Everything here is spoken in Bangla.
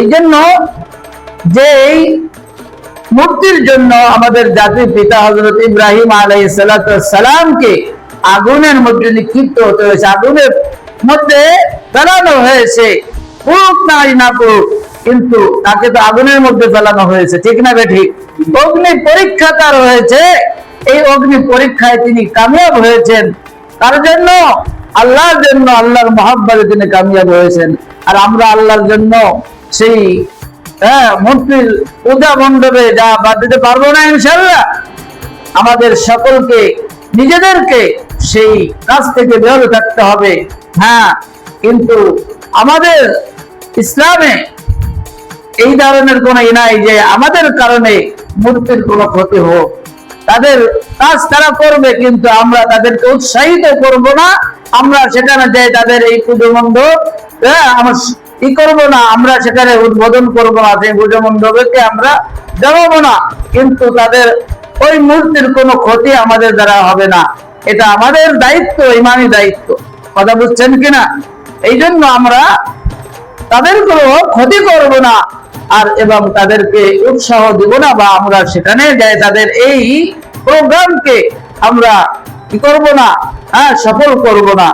এই জন্য যে এই মুক্তির জন্য আমাদের জাতির পিতা হজরত ইব্রাহিম আলাই সালামকে আগুনের মধ্যে নিক্ষিপ্ত হতে হয়েছে। আগুনের মধ্যে ফেলানো হয়েছে। পুরুক নাই না পুরুক কিন্তু তাকে তো আগুনের মধ্যে ফেলানো হয়েছে। ঠিক না বে ঠিক অগ্নি পরীক্ষা তার হয়েছে। এই অগ্নি পরীক্ষায় তিনি কামিয়াব হয়েছেন। তার জন্য? আল্লাহর জন্য। আল্লাহর মহাব্বারে তিনি কামিয়াব হয়েছেন। আর আমরা আল্লাহর জন্য সেই হ্যাঁ মূর্তির পূজা মণ্ডপে যা বাদ দিতে পারব না ইনশাল্লাহ আমাদের সকলকে, নিজেদেরকে সেই কাজ থেকে বিরত থাকতে হবে। হ্যাঁ কিন্তু আমাদের ইসলামে এই ধরনের কোন ই নাই যে আমাদের কারণে মূর্তির কোনো ক্ষতি হোক। তাদের কাজ তারা করবে, কিন্তু আমরা তাদেরকে উৎসাহিত করব না। আমরা সেখানে যাই, তাদের এই পুজো মণ্ডপ আমরা ই করব না? আমরা সেখানে উদ্বোধন করব না, সেই পুজো মণ্ডপকে আমরা জানাব না। কিন্তু তাদের ওই মূর্তির কোনো ক্ষতি আমাদের দ্বারা হবে না। এটা আমাদের দায়িত্ব, ইমানি দায়িত্ব। কথা বুঝছেন কিনা? এই জন্য আমরা তাদের কোনো ক্ষতি করব না আর এবং তাদেরকে উৎসাহ দিব না বা আমরা সেখানে যাই তাদের এই প্রোগ্রামকে আমরা কি করব না? হ্যাঁ সফল করব না।